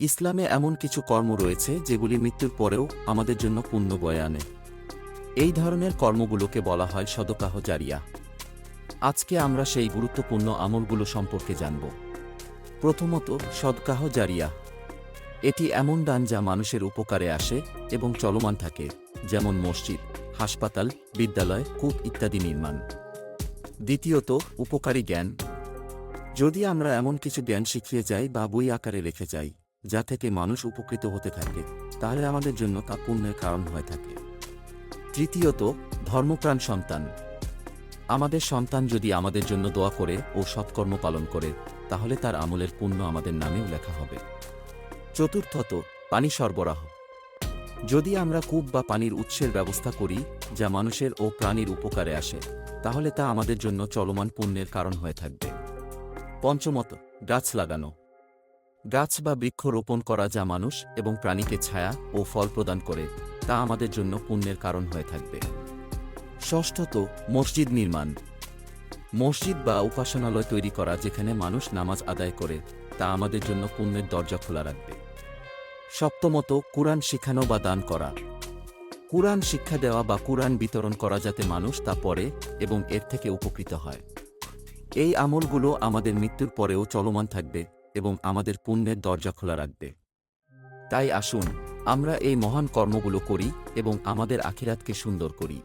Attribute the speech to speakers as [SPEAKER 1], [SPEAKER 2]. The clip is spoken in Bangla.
[SPEAKER 1] ইসলামে এমন কিছু কর্ম রয়েছে যেগুলি মৃত্যুর পরেও আমাদের জন্য পুণ্য বয়ে আনে। এই ধরনের কর্মগুলোকে বলা হয় সদকাহ জারিয়া। আজকে আমরা সেই গুরুত্বপূর্ণ আমলগুলো সম্পর্কে জানব। প্রথমত, সদকাহ জারিয়া। এটি এমন দান যা মানুষের উপকারে আসে এবং চলমান থাকে, যেমন মসজিদ, হাসপাতাল, বিদ্যালয়, কূপ ইত্যাদি নির্মাণ। দ্বিতীয়ত, উপকারী জ্ঞান। যদি আমরা এমন কিছু জ্ঞান শিখিয়ে যাই বা বই আকারে রেখে যাই যা থেকে মানুষ উপকৃত হতে থাকে, তাহলে আমাদের জন্য তা পুণ্যের কারণ হয়ে থাকে। তৃতীয়ত, ধর্মপ্রাণ সন্তান। আমাদের সন্তান যদি আমাদের জন্য দোয়া করে ও সৎকর্ম পালন করে, তাহলে তার আমলের পুণ্য আমাদের নামেও লেখা হবে। চতুর্থত, পানি সরবরাহ। যদি আমরা কূপ বা পানির উৎসের ব্যবস্থা করি, যা মানুষের ও প্রাণীর উপকারে আসে, তাহলে তা আমাদের জন্য চলমান পুণ্যের কারণ হয়ে থাকবে। পঞ্চমত, গাছ লাগানো। গাছ বা বৃক্ষ রোপণ করা যা মানুষ এবং প্রাণীকে ছায়া ও ফল প্রদান করে, তা আমাদের জন্য পুণ্যের কারণ হয়ে থাকবে। ষষ্ঠত, মসজিদ নির্মাণ। মসজিদ বা উপাসনালয় তৈরি করা যেখানে মানুষ নামাজ আদায় করে, তা আমাদের জন্য পুণ্যের দরজা খোলা রাখবে। সপ্তমত, কুরআন শিখানো বা দান করা। কুরআন শিক্ষা দেওয়া বা কুরআন বিতরণ করা যাতে মানুষ তা পড়ে এবং এর থেকে উপকৃত হয়। এই আমলগুলো আমাদের মৃত্যুর পরেও চলমান থাকবে। এবং আমাদের পুণ্যের দরজা খোলা রাখবে। তাই আসুন, আমরা এই মহান কর্মগুলো করি এবং আমাদের আখিরাতকে সুন্দর করি।